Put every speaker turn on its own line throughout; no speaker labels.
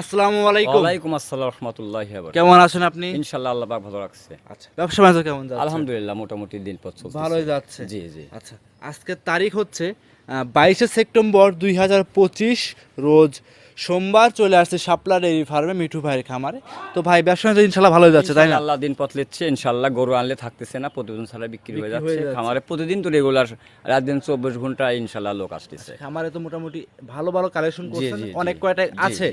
আসসালামু আলাইকুম।
ওয়ালাইকুম আসসালাম রহমতুল্লাহ
কেমন আছেন আপনি?
ইনশাল্লাহ আল্লাহ পাক ভালো রাখছে।
আচ্ছা ব্যবসা বাণিজ্য কেমন যাচ্ছে?
আলহামদুলিল্লাহ মোটামুটি দিন পথ চলছে
ভালোই যাচ্ছে।
জি জি।
আচ্ছা আজকের তারিখ হচ্ছে বাইশে সেপ্টেম্বর দুই হাজার পঁচিশ রোজ সোমবার চলে আসছে শাপলা ডেয়ারি ফার্মে মিঠু ভাইয়ের খামারে। তো ভাই ব্যবসা ইনশাল্লাহ ভালোই যাচ্ছে তাই না?
আল্লাহ দিন পথ লিচ্ছে ইনশাল্লাহ গরু আনলে থাকতেছে না প্রতিদিন ছাড়া বিক্রি হয়ে যাচ্ছে। খামারে। প্রতিদিন তো রেগুলার রাত দিন চব্বিশ ঘণ্টা ইনশাল্লাহ লোক আসতেছে।
খামারে তো মোটামুটি ভালো ভালো কালেকশন করছেন
জি,
অনেক। কয়টা আছে।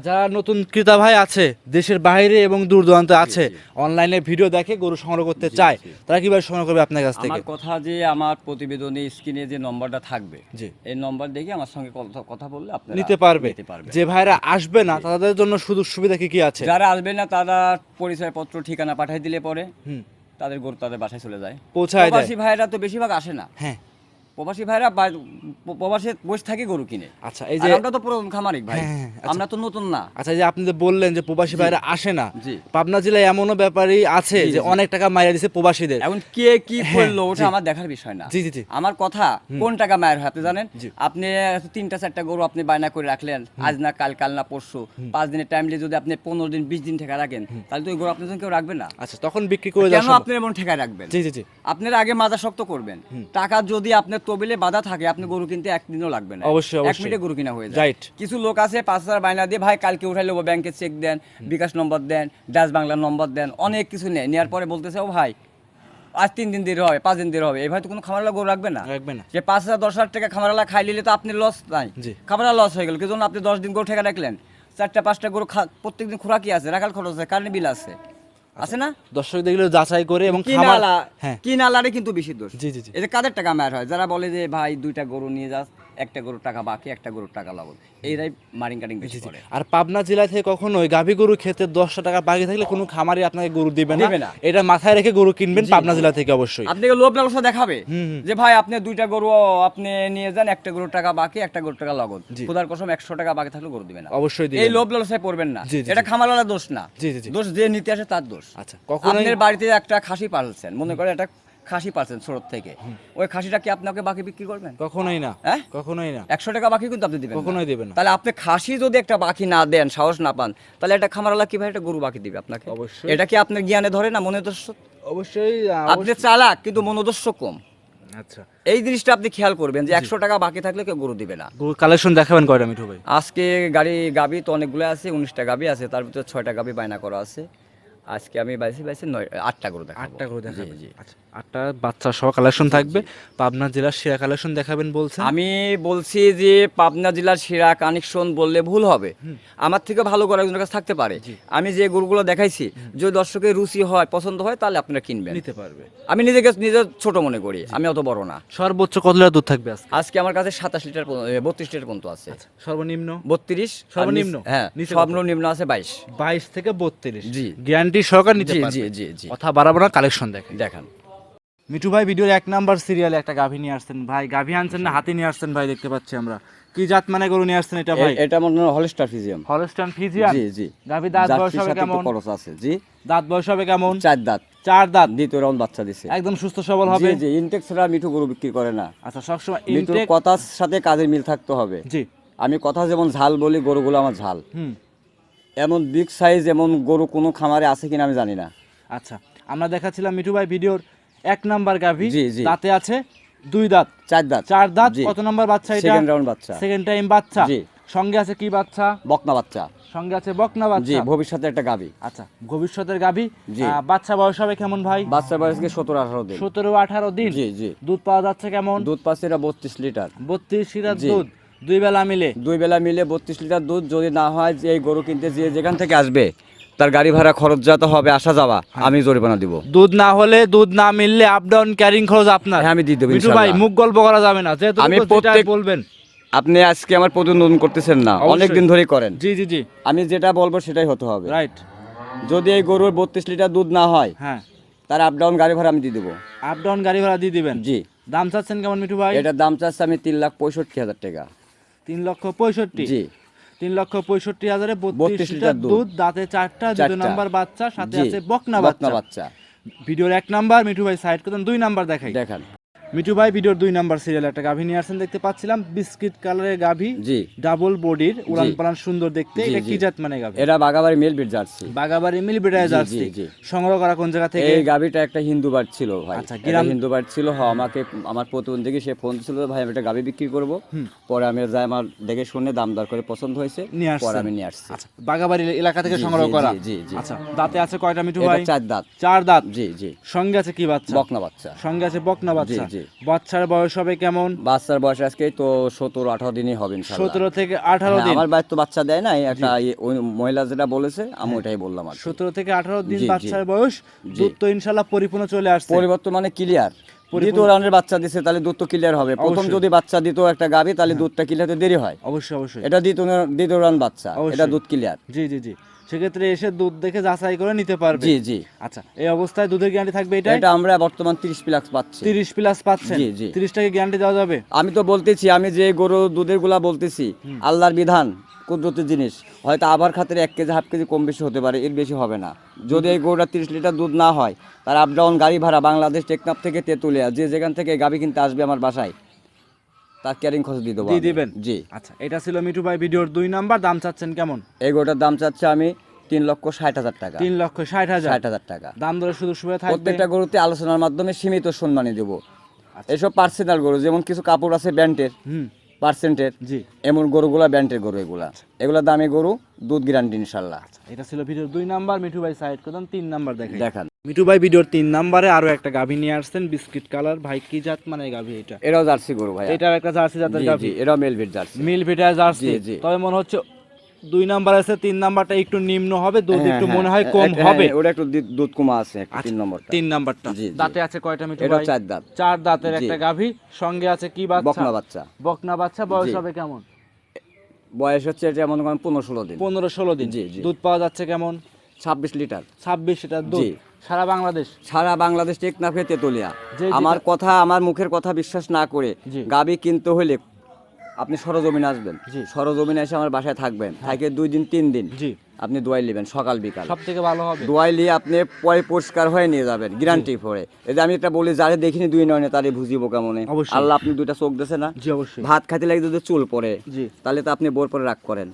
যারা নতুন ক্রেতা ভাই আছে দেশের বাইরে এবং দূর দূরান্তে আছে অনলাইনে ভিডিও দেখে গরু সংগ্রহ করতে চায় তারা কীভাবে সংগ্রহ করবে আপনার কাছ থেকে?
আমার কথা যে আমার প্রতিবেদনে স্ক্রিনে যে নম্বরটা থাকবে
জি।
এই নম্বর দেখে আমার সঙ্গে কথা- কথা বললে আপনি
নিতে পারবে। যে ভাইরা আসবে না তাদের জন্য সুযোগ সুবিধা কি কি আছে?
যারা আসবে না তারা পরিচয়পত্র ঠিকানা পাঠিয়ে দিলে পরে
হুম।
তাদের গরু তাদের বাসায় চলে যায়।
পৌঁছায় দেয়।
ভাইরা তো বেশিরভাগ আসে না।
হ্যাঁ।
প্রবাসী ভাইরা প্রবাসে বসে থাকে গরু কিনে।
আচ্ছা এই যে
আমরা তো পুরো খামারিক ভাই।
হ্যাঁ, হ্যাঁ, আচ্ছা।
আমরা তো নতুন না।
আচ্ছা যে আপনি যে বললেন যে প্রবাসী ভাইরা আসে না। পাবনা জেলায় এমনও ব্যাপারই আছে যে অনেক টাকা মাইরা দিছে প্রবাসীদের।
এখন কে কি
হ্যাঁ,
করল ওটা আমার দেখার বিষয় না।
জি জি জি।
আমার কথা কোন টাকা মায়ের আপনি জানেন? আপনি তিনটা চারটা গরু আপনি বায়না করে রাখলেন আজ না কাল কাল না পরশু পাঁচ দিনের টাইম দিয়ে যদি আপনি পনেরো দিন বিশ দিন ঠেকা রাখেন তাহলে তো ওই গরু আপনার জন্য কেউ রাখবে না।
আচ্ছা তখন বিক্রি করে
কেন আপনি এমন ঠেকায় রাখবেন?
জি জি জি।
আপনারা আগে মাজা শক্ত করবেন। টাকা যদি আপনার তবিলে বাধা থাকে আপনি গরু কিনতে একদিনও লাগবে না।
অবশ্যই,
এক মিনিটে গরু কিনা হয়ে যায়. কিছু লোক আছে পাঁচ হাজার বায়না দিয়ে ভাই কালকে উঠাই নেব ব্যাংকে চেক দেন বিকাশ নম্বর দেন ডাচ বাংলার নম্বর দেন অনেক কিছু নেয়। নেওয়ার পরে বলতেছে ও ভাই আজ তিন দিন দেরি হবে পাঁচ দিন দেরি হবে। এই ভাই তো কোনো খামারওয়ালা গরু রাখবে না।
রাখবে না।
যে পাঁচ হাজার দশ হাজার টাকা খামারওয়ালা খাই নিলে তো আপনি লস নাই। খামারওয়ালা লস হয়ে গেল। কিন্তু আপনি দশ দিন গরু ঠেকা রাখলেন? চারটা পাঁচটা গরু প্রত্যেকদিন খোরাকি আছে রাখাল খরচ আছে কারেন্ট বিল আছে। আছে না?
দর্শক দেখলে যাচাই করে এবং
কিনালা
হ্যাঁ।
কিনালারে কিন্তু বেশি দোষ।
জি জি জি।
এটা কাদের টাকা মার হয়? যারা বলে যে ভাই দুইটা গরু নিয়ে যাস। একটা গরুর টাকা বাকি একটা গরুর টাকা লাগল এইরাই মারিং কাটিং বেশি করে।
আর পাবনা জেলা থেকে কখনোই গাভী গরু খেতে দশটা টাকা বাকি থাকলে কোনো খামারি আপনাকে গরু দিবে না। এটা মাথায় রেখে গরু কিনবেন পাবনা জেলা থেকে অবশ্যই।
আপনাকে লোভ লালসা দেখাবে। যে ভাই আপনি দুইটা গরু আপনি নিয়ে যান একটা গরুর টাকা বাকি একটা গরুর টাকা লাগল
জি।
খুদার কসম একশো টাকা বাকি থাকলে গরু দিবে না।
অবশ্যই
এই লোভ লালসায় পড়বেন না। এটা। খামারওয়ালা দোষ না। দোষ যে নিতে আসে তার দোষ।
আচ্ছা
আপনার বাড়িতে একটা খাসি পালছেন মনে করে একটা খাসি পালছেন ছোট থেকে। ওই খাসিটা কি আপনাকে বাকি বিক্রি করবেন?
কখনোই না
হ্যাঁ?
কখনোই না।
একশো টাকা বাকি কিন্তু আপনি দিবেন
কখনোই দেবে না।
তাহলে আপনি খাসি যদি একটা বাকি না দেন সাহস না পান তাহলে একটা খামারওয়ালা কীভাবে একটা গরু বাকি দিবে আপনাকে?
অবশ্যই।
এটা কি আপনার জ্ঞানে ধরে না মনে দোষ
অবশ্যই
আপনি চালাক কিন্তু মনোদস্য কম।
আচ্ছা।
এই জিনিসটা আপনি খেয়াল করবেন যে একশো টাকা বাকি থাকলে কেউ গরু দিবে না।
কালেকশন দেখাবেন কয়টা মিঠু ভাই?
আজকে গাড়ি গাবি তো অনেকগুলো আছে উনিশটা গাবি আছে তার ভিতরে ছয়টা গাবি বায়না করা আছে। আজকে আমি বাইসি বাইসি নয় আটটা গরু দেখাবো।
আটটা গরু দেখাবেন।
জি।
আচ্ছা আটটা বাচ্চা সহ কালেকশন থাকবে। পাবনা জেলার সেরা কালেকশন দেখাবেন বলছেন।
আমি বলছি যে পাবনা জেলার সেরা কানেকশন বললে ভুল হবে। আমার থেকে ভালো করে একজনের কাছে থাকতে পারে। আমি যে গরুগুলো দেখাইছি যদি দর্শকের রুচি হয় পছন্দ হয় তাহলে আপনারা কিনবেন।
নিতে পারবে।
আমি নিজেকে নিজে ছোট মনে করি আমি অত বড় না।
সর্বোচ্চ কত লিটার দুধ থাকবে আজকে?
আমার কাছে সাতাশ লিটার বত্রিশ লিটার পর্যন্ত আছে।
সর্বনিম্ন?
বত্রিশ
সর্বনিম্ন?
হ্যাঁ? সর্বনিম্ন আছে বাইশ।
বাইশ থেকে বত্রিশ।
জি।
গ্যারান্টি সহকার নিতে
জি
পারবে
জি জি জি।
কথা বাড়াবো না কালেকশন দেখেন
দেখান।
মিঠু ভাই ভিডিওর এক নাম্বার সিরিয়ালে একটা গাভী নিয়ে আসছেন। ভাই গাভী আনছেন না হাতি নিয়ে আসছেন ভাই দেখতে পাচ্ছি আমরা। কি জাত মানে গরু নিয়ে আসছেন এটা ভাই?
এটা মনে হয় হলস্টার ফিজিয়াম
হলস্টান ফিজিয়ান
জি জি।
গাভী দাঁত বয়স হবে কেমন?
খরচ আছে জি।
দাঁত বয়স হবে কেমন?
চার দাঁত।
চার দাঁত?
দ্বিতীয় রাউন্ড বাচ্চা দিছে।
একদম সুস্থ সবল হবে?
জি জি। ইনটেক ছাড়া মিঠু গরু বিক্রি করে না।
আচ্ছা সবসময় ইনটেক
কথার সাথে কাজের মিল থাকতে হবে।
জি।
আমি কথা যেমন ঝাল বলি গরুগুলো আমার ঝাল।
হুম।
এমন বিগ সাইজ এমন গরু কোনো খামারে আছে কিনা আমি জানি না।
আচ্ছা আমরা দেখাচ্ছিলাম মিঠু ভাই ভিডিওর এক নাম্বার গাভী। দাঁতে আছে দুই দাঁত।
চার দাঁত।
চার দাঁত কত নাম্বার বাচ্চা এটা?
সেকেন্ড রাউন্ড বাচ্চা।
সেকেন্ড টাইম বাচ্চা।
জি।
সঙ্গে আছে কি বাচ্চা?
বকনা বাচ্চা।
সঙ্গে আছে বকনা বাচ্চা।
জি ভবিষ্যতে একটা গাবি
আচ্ছা ভবিষ্যতের গাভী। বাচ্চা বয়স হবে কেমন ভাই?
বাচ্চা বয়স গিয়ে সতেরো আঠারো দিন।
সতেরো আঠারো দিন।
জি জি।
দুধ পাওয়া যাচ্ছে কেমন?
দুধ পাচ্ছে এটা বত্রিশ লিটার।
বত্রিশ লিটার দুধ। দুই বেলা মিলে।
দুই বেলা মিলে বত্রিশ লিটার দুধ যদি না হয় যে এই গরু কিনতে যে যেখান থেকে আসবে তার গাড়ি ভাড়া খরচ যত হবে আসা যাওয়া
হ্যাঁ।
আমি জরিমানা দিব।
দুধ না হলে দুধ না মিললে আপ ডাউন ক্যারিং খরচ আপনার।
হ্যাঁ, আমি দিয়ে দেবো,
ভাই মুখ গল্প করা যাবে না। যেহেতু
আমি প্রত্যেক-
বলবেন।
আপনি আজকে আমার প্রতিদ্বন্দ্বন করতেছেন না
অবশ্যই।
অনেক দিন ধরেই করেন।
জি জি জি।
আমি যেটা বলব সেটাই হতে হবে।
রাইট
যদি এই গরুর বত্রিশ লিটার দুধ না হয়
হ্যাঁ।
তার আপ ডাউন গাড়ি ভাড়া আমি দিয়ে দেবো।
আপ ডাউন গাড়ি ভাড়া দিয়ে দিবেন?
জি।
দাম চাচ্ছেন কেমন মিঠু ভাই?
এটার দাম চাচ্ছে আমি তিন লাখ পঁয়ষট্টি হাজার টাকা।
তিন লক্ষ পঁয়ষট্টি।
জি।
তিন লক্ষ পঁয়ষট্টি হাজারে বত্রিশ লিটার দুধ। দাঁতে চারটা দুটো
চারটা।
নাম্বার বাচ্চা সাথে আছে বকনা বাচ্চা। ভিডিওর এক নাম্বার মিঠু ভাই সাইড করতেন দুই নাম্বার দেখাই।
দেখান।
মিঠু ভাই ভিডিওর দুই নাম্বার সিরিয়ালে একটা গাভী নিয়ে আসছেন দেখতে পাচ্ছিলাম। বিস্কিট কালারের গাভী
জি।
ডাবল বডির উড়ান পালান সুন্দর দেখতে। এটা কি জাত মানে গাভী?
এটা Bagabari mail bit jersey
Bagabari মিলবিটায়
জি,
জার্সি। সংগ্রহ করা কোন জায়গা থেকে?
এই গাভিটা একটা হিন্দু বার ছিল ভাই।
আচ্ছা,
এটা
গ্রাম-
হিন্দু বার ছিল হ আমাকে আমার প্রতিবন্ধী সে ফোন ছিল ভাই আমি একটা গাভি বিক্রি করব। পরে আমি যাই আমার দেখে শুনে দাম দর করে পছন্দ হয়েছে। পরে আমি নিয়ে আসছি।
আচ্ছা বাগাবাড়ি এলাকা থেকে সংগ্রহ করা।
জি, জি।
আচ্ছা দাঁতে আছে কয়টা মিঠু
এটা
ভাই?
চার দাঁত।
চার দাঁত।
জি জি।
সঙ্গে আছে কি বাচ্চা?
বকনা বাচ্চা।
সঙ্গে আছে বকনা বাচ্চা।
জি।
বাচ্চার বয়স হবে কেমন?
বাচ্চার বয়স আজকে তো সতেরো আঠারো দিনই হবে
সতেরো থেকে আঠারো
হ্যাঁ,
দিন?
আমার বাড়িতে তো বাচ্চা দেয় না একটা ইয়ে- ওই মহিলা যেটা বলেছে আমি ওইটাই বললাম আর
সতেরো থেকে আঠারো দিন। বাচ্চার বয়স দুধ তো ইনশাল্লাহ পরিপূর্ণ চলে আসছে।
পরিবর্তন মানে ক্লিয়ার দ্বিতীয় রাউন্ডের বাচ্চা দিছে তাহলে দুধ তো ক্লিয়ার হবে। প্রথম যদি বাচ্চা দিত একটা গাভি তাহলে দুধটা ক্লিয়ার হতে দেরি হয়।
অবশ্যই অবশ্যই।
এটা দ্বিতীয় দ্বিতীয় রাউন্ড বাচ্চা এটা দুধ ক্লিয়ার
জি জি জি। সেক্ষেত্রে এসে দুধ দেখে যাচাই করে নিতে পারবে।
জি জি।
আচ্ছা এই অবস্থায় দুধের গ্যারান্টি থাকবে এটা
এটা আমরা বর্তমান তিরিশ প্লাস পাচ্ছি।
তিরিশ প্লাস পাচ্ছেন?
জি, জি।
তিরিশ টাকা গ্যারান্টি দেওয়া যাবে?
আমি তো বলতেছি আমি যে গরু দুধেরগুলা বলতেছি আল্লাহর বিধান কুদরতের জিনিস। হয়তো আবার খাতের এক কেজি হাফ কেজি কম বেশি হতে পারে এর বেশি হবে না। যদি এই গরুটা তিরিশ লিটার দুধ না হয় তার আপ ডাউন গাড়ি ভাড়া বাংলাদেশ টেকনাফ থেকে তেতুলিয়া যে যেখান থেকে গাভি কিনতে আসবে আমার বাসায় তার ক্যারিং খরচ দিয়ে দেবো
দিয়ে দিবেন?
জি।
আচ্ছা এটা ছিল মিঠু ভাই ভিডিওর দুই নাম্বার দাম চাচ্ছেন কেমন?
এই গরুটার দাম চাচ্ছে আমি তিন লক্ষ ষাট হাজার টাকা।
তিন লক্ষ ষাট হাজার?
ষাট হাজার টাকা।
দাম দরে শুধু সুবিধা থাকবে?
প্রত্যেকটা গরুতে আলোচনার মাধ্যমে সীমিত সম্মানী দেবো।
আচ্ছা।
এসব পার্সোনাল গরু যেমন কিছু কাপড় আছে ব্যান্ডের
হুম।
পার্সেন্টের
জি।
এমন গরুগুলা ব্যান্ডের গরু এগুলা। এগুলা দামি গরু দুধ গ্যারান্টি ইনশাল্লাহ।
এটা ছিল ভিডিওর দুই নাম্বার মিঠু ভাই সাইড করতাম তিন নাম্বার দেখেন
দেখান।
মিঠু ভাই ভিডিওর তিন নাম্বারে আরও একটা গাভী নিয়ে আসছেন বিস্কিট কালার। ভাই কি জাত মানে গাভী এটা?
এরাও জার্সি গরু ভাই
এটা একটা জার্সি জাতের গাভী।
জি এরাও মেলভিট জার্সি।
মিল ভিটা জার্সি। তবে মনে হচ্ছে দুই নাম্বার আছে তিন নাম্বারটা একটু নিম্ন হবে দুধ
হ্যাঁ,
একটু
হ্যাঁ,
মনে হয়
হ্যাঁ,
কম হবে।
ওটা একটু দুধ কমা আছে তিন নম্বরটা।
তিন নাম্বারটা। দাঁতে আছে কয়টা
এটাও
ভাই?
চার দাঁত।
চার দাঁতের একটা গাভী সঙ্গে আছে কি বাচ্চা?
বকনা বাচ্চা।
বকনা বাচ্চা বয়স হবে কেমন?
বয়স হচ্ছে এটা মনে করেন পনেরো ষোলো দিন।
পনেরো ষোলো দিন।
জি।
দুধ পাওয়া যাচ্ছে কেমন?
ছাব্বিশ লিটার।
ছাব্বিশ লিটার দুধ। সারা বাংলাদেশ?
সারা বাংলাদেশ টেকনাফে তেতুলিয়া। আমার কথা আমার মুখের কথা বিশ্বাস না করে। গাবি কিনতে হলে আপনি সরজমিনে আসবেন
জি। হ্যাঁ।
সরজমিনে এসে আমার বাসায় থাকবেন থাকে দুই দিন তিন দিন
জি
আপনি দোয়াই নেবেন সকাল বিকাল।
সব থেকে ভালো হবে।
দোয়াই নিয়ে আপনি পয় পরিষ্কার হয়ে নিয়ে যাবেন গ্যারান্টি পরে। এই যে আমি এটা বলি যারে দেখিনি দুই নয়নে তারে বুঝিব কেমনে। আল্লাহ আপনি দুইটা চোখ দিয়েছে না?
জি অবশ্যই।
ভাত খাইতে লাগে যদি চুল পড়ে
জি।
তাহলে তো আপনি বোর পরে রাগ করেন।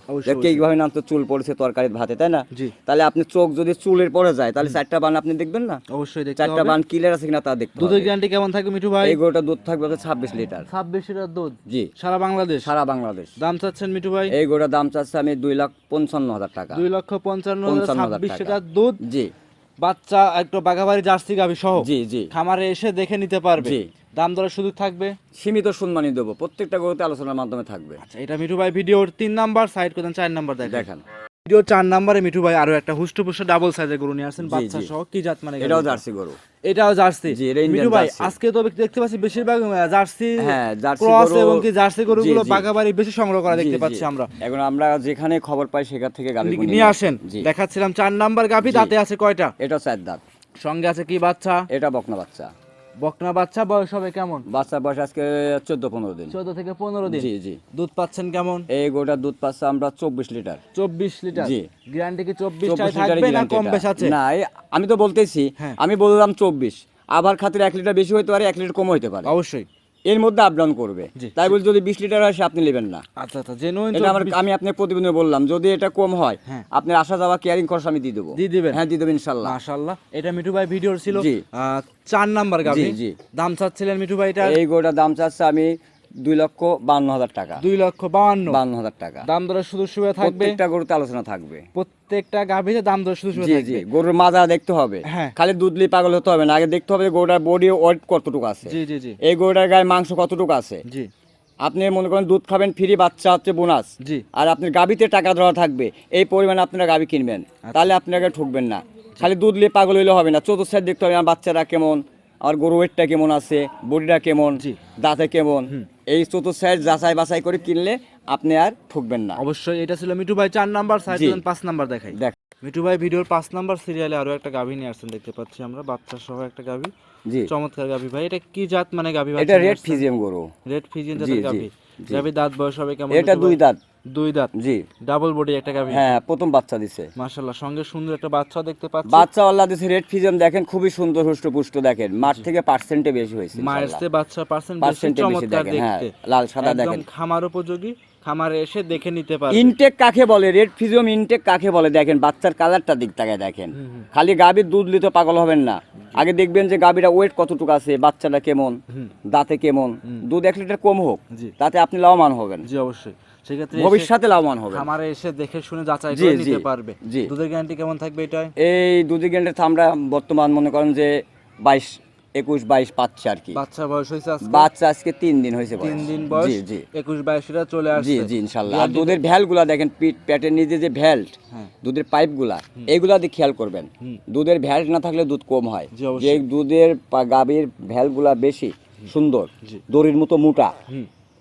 কীভাবে নাম তো চুল পড়েছে তরকারির ভাতে তাই না?
জি।
তাহলে আপনি চোখ যদি চুলের পরে যায় তাহলে চারটা বান আপনি দেখবেন না?
অবশ্যই
চারটা বান ক্লিয়ার আছে কিনা তা দেখতে
দুধের। গ্যারান্টি কেমন থাকবে মিঠু ভাই?
এই গরুটা দুধ থাকবে ছাব্বিশ লিটার।
ছাব্বিশ লিটার দুধ?
জি।
সারা বাংলাদেশ?
সারা বাংলাদেশ।
দাম চাচ্ছেন মিঠু ভাই?
এই গরুটার দাম চাচ্ছে আমি দুই লাখ পঞ্চান্ন হাজার টাকা।
দুই লক্ষ পঞ্চান্ন ছাব্বিশ লিটার দুধ
জি।
বাচ্চা একটু বাঘাবাড়ি জার্সি গাভি সহ।
জি জি।
খামারে এসে দেখে নিতে পারবে।
জি।
দাম দরের শুধু থাকবে?
সীমিত সম্মানই দেবো। প্রত্যেকটা গরুতে আলোচনার মাধ্যমে থাকবে।
আচ্ছা এটা মিঠু ভাই ভিডিওর তিন নাম্বার সাইড করতেন চার নাম্বার দেখেন। ভিডিও চার নাম্বারে মিঠু ভাই আরও একটা হুষ্টপুষ্ট ডাবল সাইজের গরু নিয়ে বাচ্চা সহ কি জাত মানে
এটাও জার্সি গরু।
এটাও জার্সি। মিঠু ভাই আজকে তো দেখতে পাচ্ছি বেশিরভাগ জার্সি
হ্যাঁ, জার্সি
ক্রস এবং কি জার্সি গরুগুলো। বাগাবাড়ি বেশি সংগ্রহ করা দেখতে। পাচ্ছি আমরা।
এখন আমরা যেখানে খবর পাই সেখান থেকে গাড়ি
নিয়ে আসেন। দেখাচ্ছিলাম চার নাম্বার গাভি। দাঁতে আছে কয়টা?
এটা চার দাঁত।
সঙ্গে আছে কি বাচ্চা?
এটা বকনা বাচ্চা।
বকনা বাচ্চা বয়স হবে কেমন?
বাচ্চা বয়স আজকে চোদ্দ পনেরো দিন।
চোদ্দ থেকে পনেরো দিন?
জি জি।
দুধ পাচ্ছেন কেমন?
এই গোটা দুধ পাচ্ছে আমরা চব্বিশ লিটার।
চব্বিশ লিটার?
জি।
গ্যারান্টি কি চব্বিশ থাকবে না কম বেশ আছে?
না আমি তো বলতেছি
হ্যাঁ।
আমি বললাম চব্বিশ। আবার খাতির এক লিটার বেশি হইতে পারে এক লিটার কম হইতে পারে।
অবশ্যই।
এর মধ্যে আপডাউন করবে। তাই বলে যদি বিশ লিটার হয় সে আপনি নেবেন না।
আচ্ছা আচ্ছা জেনুইন
এটা আমার আমি আপনার প্রতিবেদনে বললাম যদি এটা কম হয়
হ্যাঁ।
আপনার আসা যাওয়া কেয়ারিং খরচ আমি দিয়ে দেবো।
দিয়ে দেবেন?
হ্যাঁ দিয়ে দেবেন ইনশাল্লাহ।
মাশাল্লাহ এটা মিঠু ভাই ভিডিওর ছিল। চার নাম্বার গাভি
জি।
দাম চাচ্ছিলেন মিঠু ভাই এটা
এই গোটা দাম চাচ্ছে আমি দুই লক্ষ বান্ন হাজার টাকা।
দুই লক্ষ বাউান্ন
বান্ন হাজার টাকা।
দাম দরে শুধু সুবিধা থাকবে?
প্রত্যেকটা গরুতে আলোচনা থাকবে।
প্রত্যেকটা গাভিতে দাম দরে শুধু সুবিধা
জি গরুর মাজা দেখতে হবে।
হ্যাঁ।
খালি দুধলি পাগল হতে হবে না। আগে দেখতে হবে গরুটার বডি ওয়েট কতটুকু আছে।
জি জি জি।
এই গরুটার গায়ে মাংস কতটুকু আছে।
জি।
আপনি মনে করেন দুধ খাবেন ফ্রি বাচ্চা হচ্ছে বোনাস
জি।
আর আপনি গাভীতে টাকা ধরা থাকবে এই পরিমাণে আপনারা গাভী কিনবেন।
আচ্ছা।
তাহলে আপনাকে ঠকবেন না। খালি দুধ নিয়ে পাগল হইলে হবে না। চতুর্থ দেখতে হবে আমার বাচ্চারা কেমন আমার গরু ওয়েটটা কেমন আছে বডিটা কেমন
জি।
দাঁতে কেমন। এই চতুর্থ সাইড যাচাই বাছাই করে কিনলে আপনি আর ঠকবেন না।
অবশ্যই এটা ছিল মিঠু ভাই চার নাম্বার সাইড পাঁচ নাম্বার দেখাই।
দেখ।
মিঠু ভাই ভিডিওর পাঁচ নাম্বার সিরিয়ালে আরও একটা গাভী নিয়ে আসছেন দেখতে পাচ্ছি আমরা বাচ্চা সহ একটা গাভী।
জি।
চমৎকার গাভী ভাই এটা কি জাত মানে গাভী
এটা রেড ফিজিয়াম গরু।
রেড
ফিজিয়াম
জাতের গাভী। গাভী দাঁত বয়স হবে কেমন
এটা দুই দাঁত।
দুই দাঁত।
জি।
ডাবল বডি একটা গাভী।
হ্যাঁ প্রথম বাচ্চা দিছে।
মাশাআল্লাহ সঙ্গে সুন্দর একটা বাচ্চা দেখতে পাচ্ছি।
বাচ্চা আল্লাহ দিছে রেড দেখেন খুবই সুন্দর হুষ্ট পুষ্ট দেখেন। মাঠ থেকে পার্সেন্টে বেশি হয়েছে
মায়ের চেয়ে বাচ্চা পার্সেন্ট বেশি চমৎকার
হ্যাঁ
দেখতে।
লাল সাদা দেখেন।
খামার উপযোগী খামারে এসে দেখে নিতে
ইনটেক কাকে বলে? রেড ফিজিয়াম ইনটেক কাকে বলে? দেখেন বাচ্চার কালারটা দিক তাকায় দেখেন। খালি গাভীর দুধ নিতে পাগল হবেন না। আগে দেখবেন যে গাভীরা ওয়েট কতটুকু আছে বাচ্চাটা কেমন দাঁতে কেমন। দুধ এক লিটার কম হোক তাতে আপনি লাভবান হবেন।
জি অবশ্যই। সেক্ষেত্রে
ভবিষ্যতে লাভবান
খামারে এসে দেখে শুনে যাচাই করে নিতে পারবে।
জি।
দুধের গ্যারান্টি কেমন থাকবে এটাই
এই দুধি গেন্ডের আমরা বর্তমান মনে করেন যে বাইশ একুশ বাইশ পাচ্ছে আর কি।
বাচ্চা বয়স হয়েছে
বাচ্চা আজকে তিন দিন হয়েছে
তিন দিন বয়স?
জি জি।
একুশ বাইশটা চলে আসছে।
জি ইনশাল্লাহ। আর দুধের ভ্যালগুলা দেখেন পিট প্যাটের নিচে যে ভ্যাল্ট
হ্যাঁ।
দুধের পাইপগুলা এইগুলা দিয়ে খেয়াল করবেন। দুধের ভ্যাল্ট না থাকলে দুধ কম হয়।
জি,
যে দুধের গাভীর ভ্যালগুলা বেশি সুন্দর দড়ির মতো মোটা।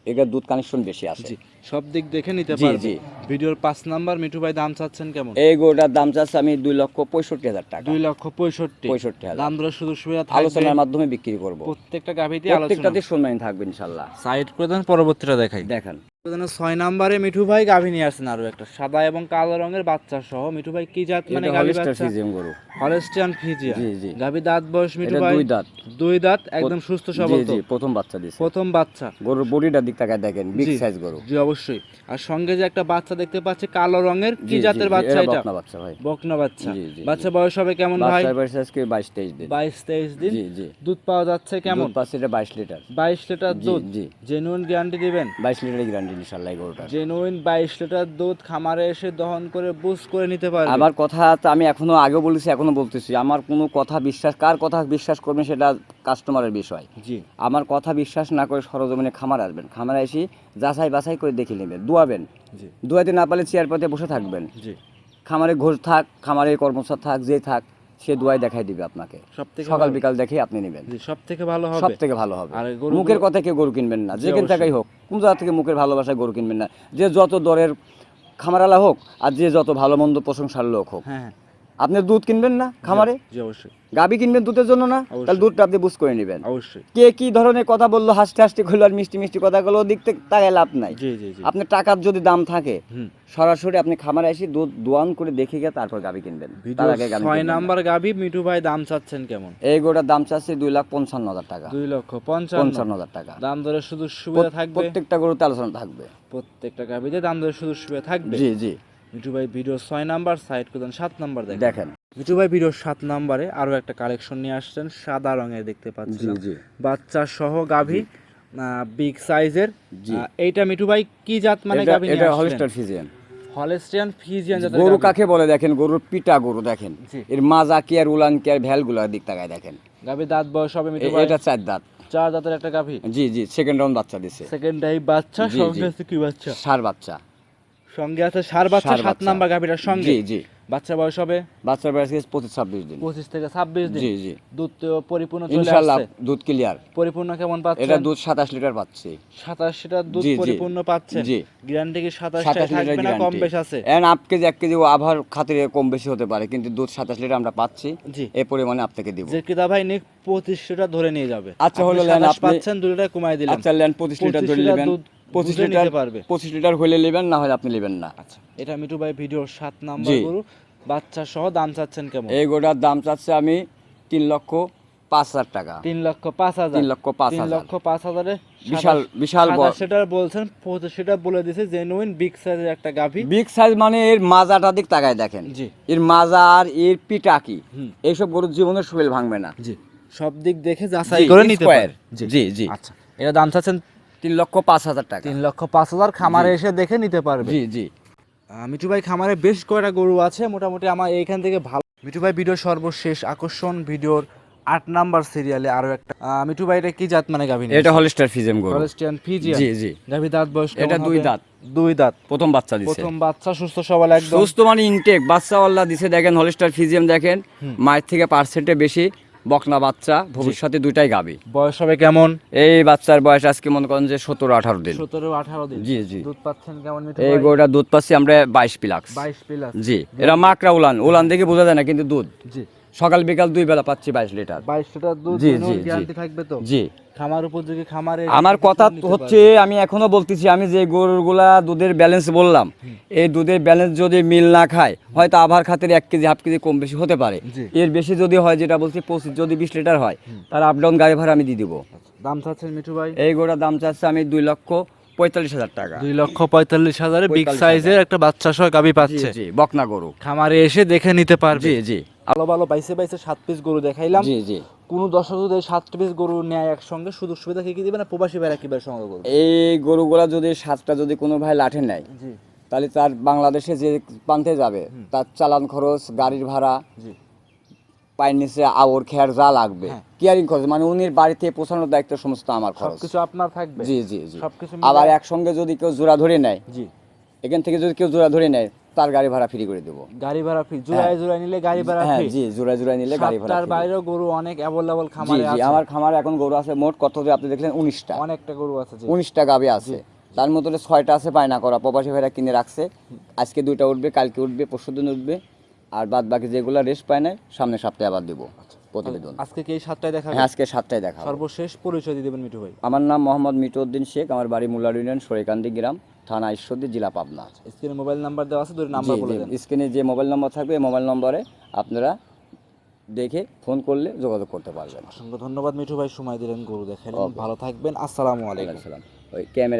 এটার দুধ কানেকশন বেশি আছে।
জি। সব দিক দেখে নিতে পারবে।
জি।
ভিডিওর পাঁচ নাম্বার মিঠু ভাই দাম চাচ্ছেন কেমন?
এই গরুটার দাম চাচ্ছে আমি দুই লক্ষ পঁয়ষট্টি হাজার টাকা।
দুই লক্ষ পঁয়ষট্টি।
পঁয়ষট্টি হাজার।
দাম দরের সুযোগ সুবিধা
আলোচনার মাধ্যমে বিক্রি করব।
প্রত্যেকটা গাভিতে আলোচনা।
প্রত্যেকটাতে সম্মান থাকবে ইনশাল্লাহ।
সাইড করে দেন পরবর্তীটা দেখাই।
দেখেন।
ছয় নাম্বারে মিঠু ভাই গাভী নিয়ে আরও একটা। সাদা এবং কালো রঙের বাচ্চা সহ। মিঠু ভাই কি জাত মানে গাভী বাচ্চা? হলস্টিয়ান
জি, জি।
গাভী দাঁত বয়স মিঠু
এটা
ভাই?
দুই দাঁত।
দুই দাঁত একদম সুস্থ সবল
জি প্রথম বাচ্চা দিছে।
প্রথম বাচ্চা।
গরুর বডিটার দিক তাকায় দেখেন বিগ সাইজ গরু।
জি অবশ্যই। আর সঙ্গে যে একটা বাচ্চা দেখতে পাচ্ছি কালো রঙের কি জাতের বাচ্চা এটা
বকনা বাচ্চা ভাই।
বকনা বাচ্চা। বাচ্চা বয়স হবে কেমন ভাই?
বাচ্চার বয়স আজকে বাইশ তেইশ দিন।
বাইশ তেইশ দিন?
জি জি।
দুধ পাওয়া যাচ্ছে কেমন?
দুধ পাচ্ছে এটা বাইশ লিটার।
বাইশ লিটার
জি,
দুধ?
জি।
জেনুইন গ্যারান্টি দিবেন?
বাইশ লিটারের গ্যারান্টি ইনশাল্লাহ এই গরুটার।
জেনুইন বাইশ লিটার দুধ খামারে এসে দহন করে বুস করে নিতে পারবে।
আমার কথা আমি এখনও আগে বলেছি এখনও বলতেছি আমার কোনো কথা বিশ্বাস কার কথা বিশ্বাস করবেন সেটা কাস্টমারের বিষয়।
জি।
আমার কথা বিশ্বাস না করে সরজমিনে খামার আসবেন খামারে এসে যাচাই বাছাই করে দেখে নেবেন দুয়াবেন
জি।
দুয়াতে না পারলে চেয়ার পাতে বসে থাকবেন।
জি।
খামারে ঘোষ থাক খামারে কর্মচার থাক যে থাক সে দুয়াই দেখাই দিবে আপনাকে।
সব থেকে
সকাল বিকাল দেখে আপনি নেবেন।
সব থেকে ভালো হবে।
সব থেকে ভালো হবে। মুখের কথা কেউ গরু কিনবেন না যেখান। থেকেই হোক। কোন জায়গা থেকে মুখের ভালোবাসায় গরু কিনবেন না। যে যত দরের খামারালা হোক আর যে যত ভালো মন্দ প্রশংসার লোক হোক।
হ্যাঁ।
আপনি দুধ কিনবেন না খামারে?
জি অবশ্যই।
গাবি কিনবেন দুধের জন্য না? তাহলে দুধটা আপনি বুঝ করে নেবেন।
অবশ্যই।
কে কি ধরনের কথা বলল হাসতে হাসতে করল আর মিষ্টি মিষ্টি কথা বলল দিক থেকে তাকায় লাভ নাই। আপনার টাকার যদি দাম থাকে সরাসরি আপনি খামারে এসে দুধ দোয়ান করে দেখে গিয়ে তারপর গাবি কিনবেন। তার আগে গাবি
ছয় নাম্বার গাভী মিঠু ভাই দাম চাচ্ছেন কেমন?
এই গোটার দাম চাচ্ছে দুই লাখ পঞ্চান্ন হাজার টাকা।
দুই লক্ষ পঞ্চান্ন।
হাজার টাকা।
দাম দরে শুধু সুবিধা থাকবে?
প্রত্যেকটা গরুতে আলোচনা থাকবে।
প্রত্যেকটা গাভীতে দাম দরে শুধু সুবিধা থাকবে?
জি জি।
মিঠু ভাই ভিডিও ছয় নাম্বার সাইড করতেন সাত নাম্বার দেখেন। মিঠু ভাই ভিডিও সাত নাম্বারে আরও একটা কালেকশন নিয়ে আসছেন সাদা রঙের দেখতে পাচ্ছি বাচ্চা সহ গাভী বিগ সাইজের। এইটা মিঠু ভাই কি জাত মানে গাভী
এটা হলিস্টার ফিজিয়ান।
হলেস্টিয়ান ফিজিয়ান
গরু কাকে বলে দেখেন? গরুর পিটা গরু দেখেন। এর মাজা কি আর উলান কি আর ভ্যালগুলোর দিক তাকায় দেখেন।
গাভী দাঁত বয়স হবে মিঠু ভাই?
এটা চার দাঁত।
চার দাঁতের একটা গাভী।
জি জি সেকেন্ড রাউন্ড বাচ্চা দিছে।
সেকেন্ড টাইপ বাচ্চা সঙ্গে কি বাচ্চা?
সার বাচ্চা।
সঙ্গে আছে সার বাচ্চা সাত নাম্বার গাভীটার সঙ্গে।
জি। জি
বাচ্চা বয়স হবে?
বাচ্চার বয়স গেছে পঁচিশ ছাব্বিশ দিন।
পঁচিশ থেকে ছাব্বিশ দিন?
জি জি।
দুধ তো পরিপূর্ণ চলে
ইনশাল্লাহ দুধ ক্লিয়ার
পরিপূর্ণ কেমন
পাচ্ছে?
এটা
দুধ সাতাশ লিটার পাচ্ছি।
সাতাশ লিটার দুধ। পরিপূর্ণ পাচ্ছেন
জি।
গ্যারান্টি কি সাতাশ থাকবে না কম বেশি আছে?
এন আট কেজি এক কেজি আভার খাতিরে কম বেশি হতে পারে কিন্তু দুধ সাতাশ লিটার আমরা পাচ্ছি।
জি।
এই পরিমাণে আপনাকে দিব।
যে ক্রেতা ভাই নিক পঁচিশ লিটার ধরে নিয়ে যাবে।
আচ্ছা, হলো
27
আপনি-
পাচ্ছেন লিটার কমাই দিলাম
আচ্ছা লেন পঁচিশ লিটার
25
ধরে নেবেন।
দুধ
পঁচিশ লিটার
পারবে।
পঁচিশ লিটার হলে নেবেন না হলে আপনি নেবেন না।
আচ্ছা এটা মিঠু ভাই ভিডিওর সাত নাম্বার গরু। বাচ্চা সহ দাম চাচ্ছেন কেমন?
এই গোটার দাম চাচ্ছে আমি তিন লক্ষ পাঁচ হাজার টাকা।
তিন লক্ষ পাঁচ হাজার।
তিন লক্ষ পাঁচ হাজার।
লক্ষ পাঁচ হাজারে
বিশাল বিশাল
সেটা বলছেন সেটা বলে দিছে জেনুইন বিগ সাইজের একটা গাভী।
বিগ সাইজ মানে এর মাজাটা দিক তাকায় দেখেন।
জি।
এর মাজা আর এর পিটা কি। এইসব গরুর জীবনের শরীর ভাঙবে না।
জি। সব দিক দেখে যাচাই করে নিতে। পারে।
জি জি।
আচ্ছা এটা দাম চাচ্ছেন
তিন লক্ষ পাঁচ হাজার টাকা।
তিন লক্ষ পাঁচ হাজার খামারে এসে দেখে নিতে পারবে।
জি জি।
মিঠু ভাই খামারে বেশ কয়টা গরু আছে? মোটামুটি আমার এইখান থেকে ভালো মিঠু ভাই ভিডিও সর্বশেষ আকর্ষণ ভিডিওর আট নাম্বার সিরিয়ালে আরও একটা। মিঠু ভাই এটা কি জাত মানে গাভী
এটা হলিস্টার ফিজেম গরু।
হলস্টিয়ান ফিজিয়ান
জি জি।
গাভী দাঁত বয়স
এটা দুই দাঁত।
দুই দাঁত।
প্রথম বাচ্চা দিছে।
প্রথম বাচ্চা সুস্থ সবল একদম।
সুস্থ মানে ইনটেক বাচ্চা আল্লাহ দিছে দেখেন হলিস্টার ফিজিয়াম দেখেন। মায়ের থেকে পার্সেন্টে বেশি। বকনা বাচ্চা ভবিষ্যতে দুইটাই গাবি।
বয়স হবে কেমন?
এই বাচ্চার বয়স আজকে মনে করেন যে সতেরো আঠারো দিন।
সতেরো আঠারো দিন?
জি জি।
দুধ পাচ্ছেন কেমন
এই
গোটা
গরুটা দুধ পাচ্ছি আমরা বাইশ পিলাক্স।
বাইশ প্লাস
জি এরা মাকড়া উলান। উলান দেখে বোঝা যায় না কিন্তু দুধ।
জি।
সকাল বিকাল দুই বেলা পাচ্ছি বাইশ লিটার।
বাইশ লিটার দুধ
জি, জি।
গ্যারান্টি থাকবে তো?
জি।
খামার উপযোগী খামারে
আমার কথা হচ্ছে আমি এখনও বলতেছি আমি যে গরুগুলা দুধের ব্যালেন্স বললাম এই দুধের ব্যালেন্স যদি মিল না খায় হয়তো আভার খাতের এক কেজি হাফ কেজি কম বেশি হতে পারে। এর বেশি যদি হয় যেটা বলছি পঁচিশ যদি বিশ লিটার হয় তার আপ ডাউন গাড়ি ভাড়া আমি দিয়ে দিব।
দাম চাচ্ছেন মিঠু ভাই?
এই গরুটার দাম চাচ্ছে আমি দুই লক্ষ পঁয়তাল্লিশ হাজার টাকা।
দুই লক্ষ পঁয়তাল্লিশ হাজারে বিগ
45,000
সাইজের একটা বাচ্চা সহ গাবি পাচ্ছে।
বকনা গরু।
খামারে এসে দেখে নিতে পারবে।
জি জি।
ভালো ভালো বাইসে বাইসে সাত পিস গরু দেখাইলাম।
জি জি।
কোন দর্শক যদি সাত পিস গরু নেয় একসঙ্গে সুযোগ সুবিধা কি কি দিবে না প্রবাসী ভাইরা কীভাবে সংগ্রহ করবে
এই গরুগুলা যদি সাতটা যদি কোনো ভাই লাঠে নেয়
জি।
তাহলে তার বাংলাদেশে যে প্রান্তে যাবে তার চালান খরচ গাড়ির ভাড়া
জি।
পায়ের নিচে আওর খেয়ার যা লাগবে
হ্যাঁ।
কেয়ারিং খরচ মানে উনির বাড়িতে পৌঁছানোর দায়িত্ব সমস্ত আমার খরচ।
সবকিছু আপনার থাকবে?
জি জি জি।
সবকিছু
আবার একসঙ্গে যদি কেউ জোড়া ধরে নেয়
জি।
এখান থেকে যদি কেউ জোড়া ধরে নেয় তার গাড়ি ভাড়া ফ্রি করে দেবো।
গাড়ি ভাড়া ফ্রি জোড়ায় জোড়ায় নিলে গাড়ি ভাড়া
হ্যাঁ
ফ্রি
জি জোড়া জোড়া নিলে গাড়ি ভাড়া free।
বাইরেও গরু অনেক অ্যাভেলেবল খামারে আছে।
আমার খামারে এখন গরু আছে মোট কত যে আপনি দেখলেন উনিশটা।
অনেকটা গরু আছে জি।
উনিশটা গাবে আছে। তার মধ্যে ছয়টা আছে বায়না করা প্রবাসী ভাইরা কিনে রাখছে। আজকে দুইটা উঠবে কালকে উঠবে পরশুদিন উঠবে। আর বাদ বাকি যেগুলো রেস্ট পায় না সামনে সপ্তাহে আবার দিব প্রতিবেদন।
আজকে কি সাতটায় দেখা
হ্যাঁ আজকে সাতটায় দেখা।
সর্বশেষ পরিচয় দিয়ে দেবেন মিঠু ভাই।
আমার নাম মোহাম্মদ মিটুদ্দিন শেখ আমার বাড়ি মুলার ইউনিয়ন সরিকান্দি গ্রাম। থানা ঈশ্বরদী জেলা পাবনা।
স্ক্রিনে মোবাইল নাম্বার দেওয়া আছে দুটো নাম্বার বলে দেন।
স্ক্রিনে যে মোবাইল নম্বর থাকবে এই মোবাইল নম্বরে আপনারা দেখে ফোন করলে যোগাযোগ করতে পারবেন।
অসংখ্য ধন্যবাদ মিঠু ভাই সময় দিলেন গরু দেখেন ভালো থাকবেন আসসালামু আলাইকুম।
আসসালাম ওই ক্যামেরা